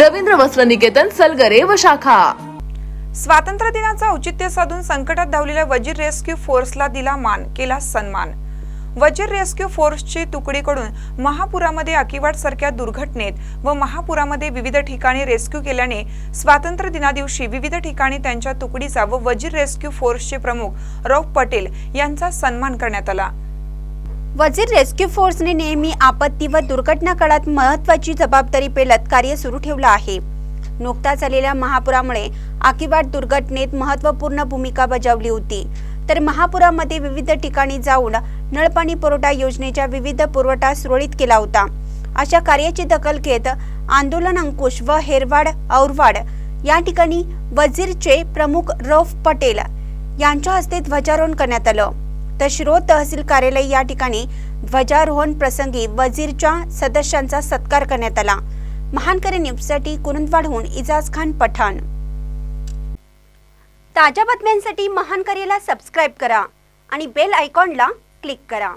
रवींद्र वस्त्र निकेतन सलगरे व शाखा. स्वातंत्र्य दिनाचं औचित्य साधून संकटात धावलेल्या वजीर रेस्क्यू फोर्सला दिला मान केला सन्मान. वजीर रेस्क्यू फोर्सची तुकडीकडून महापुरामध्ये अकिवाट सारख्या दुर्घटनेत व महापुरामध्ये विविध ठिकाणी रेस्क्यू केल्याने स्वातंत्र्य दिनादिवशी विविध ठिकाणी त्यांच्या तुकडीचा व वजीर रेस्क्यू फोर्सचे प्रमुख रौफ पटेल यांचा सन्मान करण्यात आला. वजीर रेस्क्यू फोर्सने नेहमी आपत्ती व दुर्घटना काळात महत्वाची जबाबदारी पेलत कार्य सुरू ठेवलं आहे. नुकताच आलेल्या महापुरामुळे आकिबाट दुर्घटनेत महत्त्वपूर्ण भूमिका बजावली होती. तर महापुरामध्ये विविध ठिकाणी जाऊन नळपाणी पुरवठा योजनेच्या विविध पुरवठा सुरळीत केला होता. अशा कार्याची दखल घेत आंदोलन अंकुश व हेरवाड औरवाड या ठिकाणी वजीरचे प्रमुख रौफ पटेल यांच्या हस्ते ध्वजारोहण करण्यात आलं. तर शिरोळ तहसील कार्यालय या ठिकाणी ध्वजारोहण प्रसंगी वजीरच्या सदस्यांचा सत्कार करण्यात आला. महानकरी न्यूजसाठी कुरुंदवाडहून इजाज खान पठाण. ताज्या बातम्यांसाठी महानकरीला सबस्क्राईब करा आणि बेल आयकॉनला क्लिक करा.